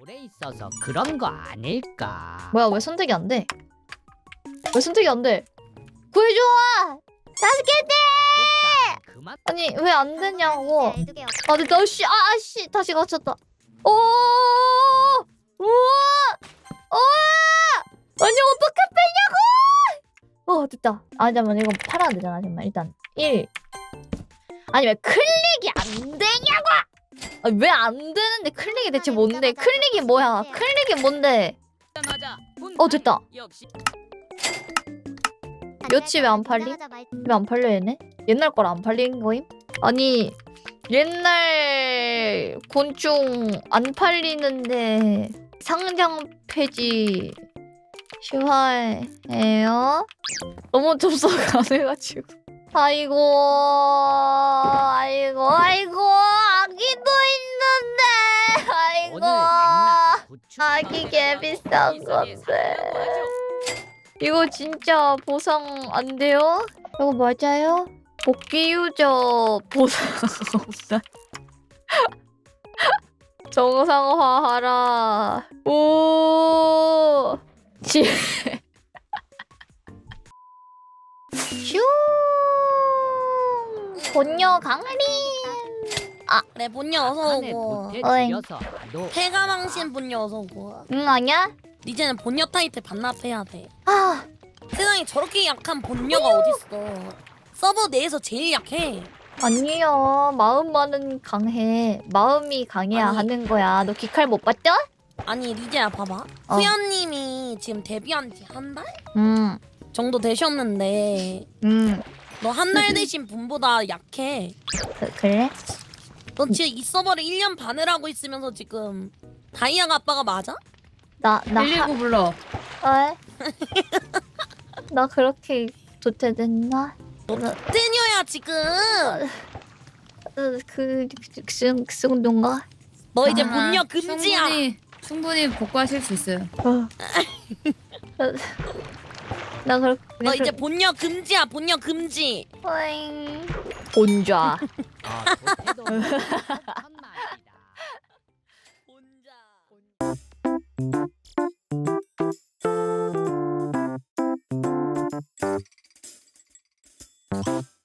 오래 있어서 그런 거 아닐까? 뭐야 왜 선택이 안 돼? 왜 선택이 안 돼? 구해줘! 다스케테! 그만 아니 왜 안 되냐고. 아 됐다. 씨, 아, 아, 씨, 다시 갇혔다. 오, 우와, 우와, 아니 어떻게 빼냐고? 어 됐다. 아 잠깐만 이거 팔아야 되잖아 잠깐만 일단 1 아니 왜 클릭이 안 되냐고? 아, 왜안 되는데 클릭이 대체 뭔데? 클릭이 뭐야? 클릭이 뭔데? 어 됐다. 역시 묘치 왜안 팔림? 왜 안 팔려 얘네? 옛날 거라 안 팔린 거임? 아니 옛날 곤충 안 팔리는데 상장 폐지 시화해요? 너무 접속 안 해가지고 아이고 아이고 아이고 아기 개 비싼 건데 이거 진짜 보상 안 돼요? 이거 맞아요? 복귀 유저 보상 없나? 정상화하라. 오. 지. 슝. 본녀 강아리. 네 본녀 어서 오고 어잉. 너 폐가망신 본녀 어서 오고 응 아니야? 이제는 본녀 타이틀 반납해야 돼 아. 세상에 저렇게 약한 본녀가 어딨어 서버 내에서 제일 약해 아니요. 마음만은 강해. 마음이 강해야 아니. 하는 거야. 너 기칼 못 봤죠? 아니 리제야 봐봐 어. 후연님이 지금 데뷔한 지 한 달 음. 정도 되셨는데 음. 너 한 달 되신 분보다 약해 그, 그래? 너 지금 이 서버를 1년 반을 하고 있으면서 지금 다이아가 아빠가 맞아? 나, 나, 하, 119 불러. 왜? 나 그렇게 도태됐나? 너 뜨녀야 지금 그, 그, 그, 그, 그 정도인가? 너 이제 아, 본녀 금지야 충분히 충분히 복구하실 수 있어요. 어. 나 그렇게. 너 이제 본녀 금지야 본녀 금지 오잉. 혼자. 혼자. 아,